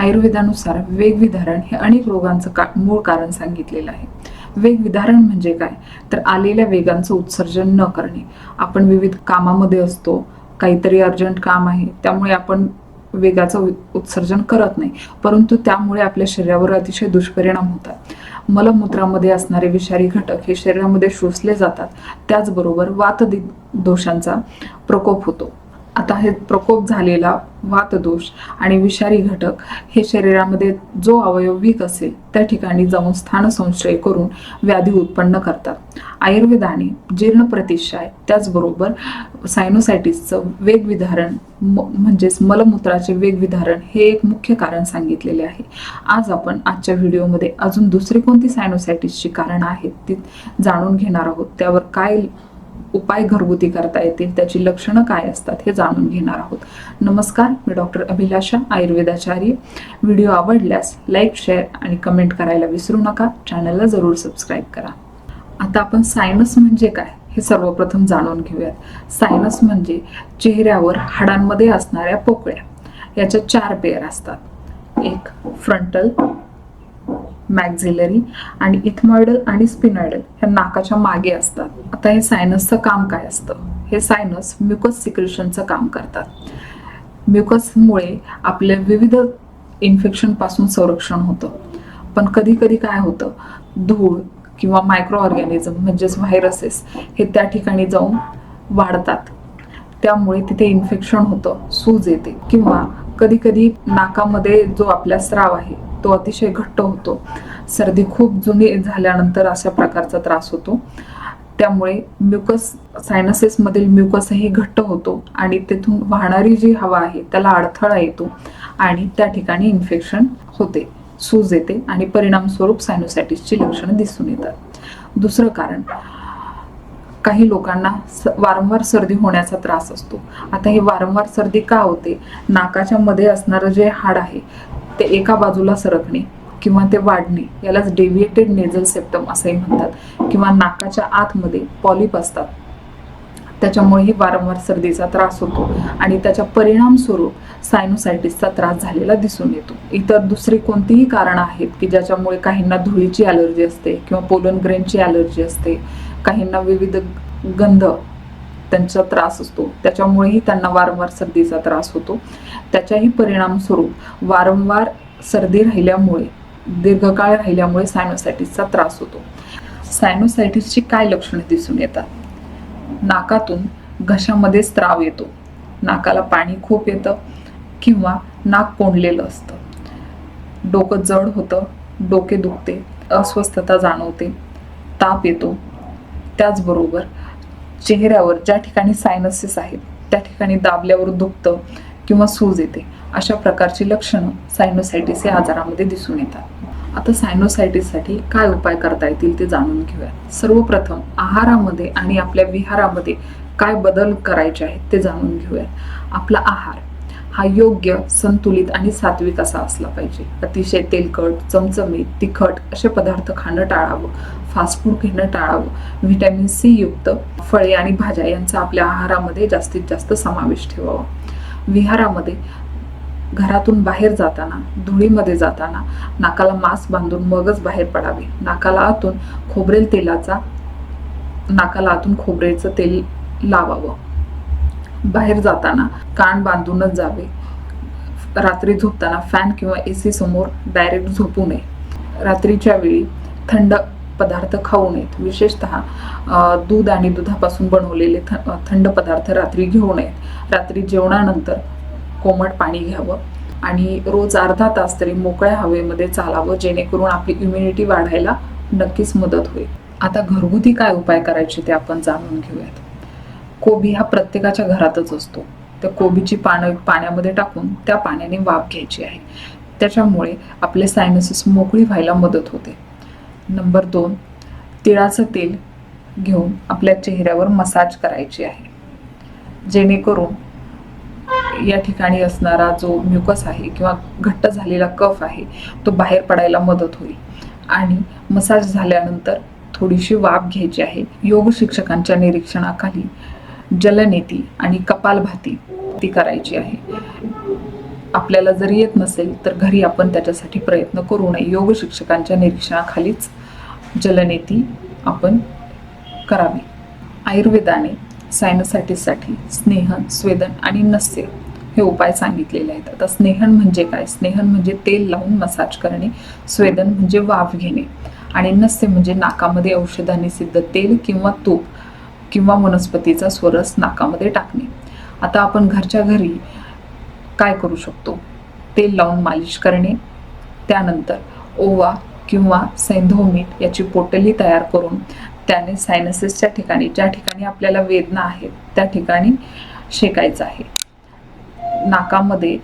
आयुर्वेदानुसार वेगविधारण हे अनेक रोगांचं का मूळ कारण सांगितलेलं आहे. वेगविधारण म्हणजे काय? तर आलेल्या वेगांचं उत्सर्जन न करणे. आपण विविध कामामध्ये असतो काहीतरी अर्जंट काम आहे त्यामुळे आपण वेगाचं उ- उत्सर्जन करत नाही. परंतु त्यामुळे आपल्या शरीरावर अतिशय दुष्परिणाम होतात. मलमूत्रामध्ये असणारे विषारी घटक हे शरीरामध्ये शोषले जातात. त्याचबरोबर वातदी दोषांचा प्रकोप होतो. आता हे प्रकोप झालेला वातदोष आणि विषारी घटक हे शरीरामध्ये जो अवयव वीक असेल त्या ठिकाणी जाऊन स्थानसंशय करून व्याधी उत्पन्न करतात. आयुर्वेदाने जीर्ण प्रतिशाय त्याचबरोबर सायनोसायटिसचं वेगविधारण म- म्हणजेच मलमूत्राचे वेगविधारण हे एक मुख्य कारण सांगितलेले आहे. आज आपण आजच्या व्हिडिओमध्ये अजून दुसरी कोणती सायनोसायटिसची कारणं आहेत ती जाणून घेणार आहोत. त्यावर काय उपाय घरगुती करता येतील त्याची लक्षणं काय असतात हे जाणून घेणार आहोत. नमस्कार मी डॉक्टर अभिलाषा आयुर्वेदाचार्य. व्हिडिओ आवडल्यास लाईक शेअर आणि कमेंट करायला विसरू नका. चॅनलला जरूर सबस्क्राईब करा. आता आपण सायनस म्हणजे काय हे सर्वप्रथम जाणून घेऊयात. सायनस म्हणजे चेहऱ्यावर हाडांमध्ये असणाऱ्या पोकळ्या. याच्या चार पेअर असतात. एक फ्रंटल मॅक्झिलरी आणि इथमॉइडल आणि स्पिनॉइडल ह्या नाकाच्या मागे असतात. आता हे सायनसचं काम काय असतं? हे सायनस म्युकस सिक्रेशनचं काम करतात. म्युकसमुळे आपल्या विविध इन्फेक्शनपासून संरक्षण होतं. पण कधी कधी काय होतं? धूळ किंवा मायक्रो ऑर्गॅनिझम म्हणजेच व्हायरसेस हे त्या ठिकाणी जाऊन वाढतात. त्यामुळे तिथे इन्फेक्शन होतं सूज येते किंवा कधी कधी नाकामध्ये जो आपला स्राव आहे तो अतिशय घट्ट होतो. सर्दी खूप जुनी झाल्यानंतर अशा प्रकारचा त्रास होतो. त्यामुळे म्युकस सायनसेसमधील म्युकसही घट्ट होतो आणि तेथून वाहणारी जी हवा आहे त्याला अडथळा येतो आणि त्या ठिकाणी इन्फेक्शन होते सूज येते आणि परिणामस्वरूप सायनोसायटिसची लक्षणं दिसून येतात. दुसरं कारण काही लोकांना स- वारंवार सर्दी होण्याचा त्रास असतो. आता ही वारंवार सर्दी का होते? नाकाच्या मध्ये असणारं जे हाड आहे ते एका बाजूला सरकणे किंवा ते वाढणे यालाच डेव्हिएटेड नेझल सेप्टम असंही म्हणतात किंवा नाकाच्या आतमध्ये पॉलिप असतात. त्याच्यामुळेही वारंवार सर्दीचा त्रास होतो आणि त्याच्या परिणामस्वरूप सायनोसायटिसचा त्रास झालेला दिसून येतो. इतर दुसरी कोणतीही कारणं आहेत की ज्याच्यामुळे काहींना धुळीची ॲलर्जी असते किंवा पोलन ग्रेनची ॲलर्जी असते काहींना विविध गंध त्यांचा त्रास असतो त्याच्यामुळेही त्यांना वारंवार सर्दीचा त्रास होतो. त्याच्याही परिणामस्वरूप वारंवार सर्दी राहिल्यामुळे दीर्घकाळ राहिल्यामुळे सायनोसायटिसचा त्रास होतो. सायनोसायटिसची काय लक्षणे दिसून येतात? नाकातून घशामध्ये स्त्राव येतो. नाकाला पाणी खूप येतं किंवा नाक कोंडलेलं असतं. डोकं जड होतं डोके दुखते अस्वस्थता जाणवते ताप येतो. त्याचबरोबर चेहऱ्यावर ज्या ठिकाणी सायनसेस आहेत त्या ठिकाणी दाबल्यावर दुखतं किंवा सूज येते अशा प्रकारची लक्षणं सायनोसायटिस या आजारामध्ये दिसून येतात. आता सायनोसायटिससाठी काय उपाय करता येतील ते जाणून घेऊया सर्वप्रथम आहारामध्ये आणि आपल्या विहारामध्ये काय बदल करायचे आहेत ते जाणून घेऊया आपला आहार हा योग्य संतुलित आणि सात्विक असा असला पाहिजे. अतिशय तेलकट चमचमीत तिखट असे पदार्थ खाणं टाळावं. फास्ट फूड घेणं टाळावं. व्हिटॅमिन सी युक्त फळे आणि भाज्या यांचा आपल्या आहारामध्ये जास्तीत जास्त समावेश ठेवावा. विहारामध्ये घरातून बाहेर जाताना धुळीमध्ये जाताना नाकाला मास्क बांधून मगच बाहेर पडावे. नाकाला आतून खोबरेल तेलाचा नाकाला आतून खोबरेचं तेल लावावं. बाहेर जाताना कान बांधूनच जावे. रात्री झोपताना फॅन किंवा ए सी समोर डायरेक्ट झोपू नये. रात्रीच्या वेळी थंड पदार्थ खाऊ नयेत. विशेषतः दूध आणि दुधापासून बनवलेले थ- थंड पदार्थ रात्री घेऊ नयेत. रात्री जेवणानंतर कोमट पाणी घ्यावं आणि रोज अर्धा तास तरी मोकळ्या हवेमध्ये चालावं जेणेकरून आपली इम्युनिटी वाढायला नक्कीच मदत होईल. आता घरगुती काय उपाय करायचे ते आपण जाणून घेऊयात. कोबी हा प्रत्येकाच्या घरातच असतो. त्या कोबीची पानं पाण्यामध्ये टाकून त्या पाण्याने वाफ घ्यायची आहे. त्याच्यामुळे आपले सायनसेस मोकळी व्हायला मदत होते. नंबर दोन तिळाचं तेल घेऊन आपल्या चेहऱ्यावर मसाज करायची आहे. जेणेकरून या ठिकाणी असणारा जो म्युकस आहे किंवा घट्ट झालेला कफ आहे तो बाहेर पडायला मदत होईल. आणि मसाज झाल्यानंतर थोडीशी वाफ घ्यायची आहे. योग शिक्षकांच्या निरीक्षणाखाली जलनेती आणि कपालभाती ती करायची आहे. आपल्याला जर येत नसेल तर घरी आपण त्याच्यासाठी प्रयत्न करू नये. योग शिक्षकांच्या निरीक्षणाखालीच जलनेती आपण करावी. आयुर्वेदाने सायनोसायटीससाठी स्नेहन स्वेदन आणि नस्य हे उपाय सांगितलेले आहेत. आता स्नेहन म्हणजे काय? स्नेहन म्हणजे तेल लावून मसाज करणे स्वेदन म्हणजे वाफ घेणे आणि नस्य म्हणजे नाकामध्ये औषधाने सिद्ध तेल किंवा तूप किंवा वनस्पतीचा स्वरस नाकामध्ये टाकणे. आता आपण घरच्या घरी काय करू शकतो? तेल लावून मालिश करणे त्यानंतर ओवा किंवा सैंधव मीठ याची पोटली तयार करून त्याने सायनसेसच्या ठिकाणी ज्या ठिकाणी आपल्याला वेदना आहेत त्या ठिकाणी शेकायचं आहे. नाकामध्ये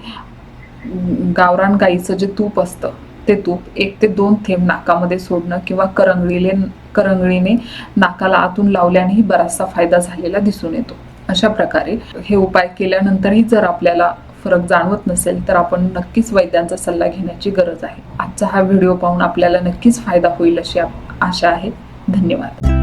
गावरान गाईचं जे तूप असतं ते तूप एक ते दोन थेंब नाकामध्ये सोडणं किंवा करंगळीले करंगळीने नाकाला आतून लावल्यानेही बराचसा फायदा झालेला दिसून येतो. अशा प्रकारे हे उपाय केल्यानंतरही जर आपल्याला फरक जाणवत नसेल तर आपण नक्कीच वैद्यांचा सल्ला घेण्याची गरज आहे. आजचा हा व्हिडिओ पाहून आपल्याला नक्कीच फायदा होईल अशी आशा आहे. धन्यवाद.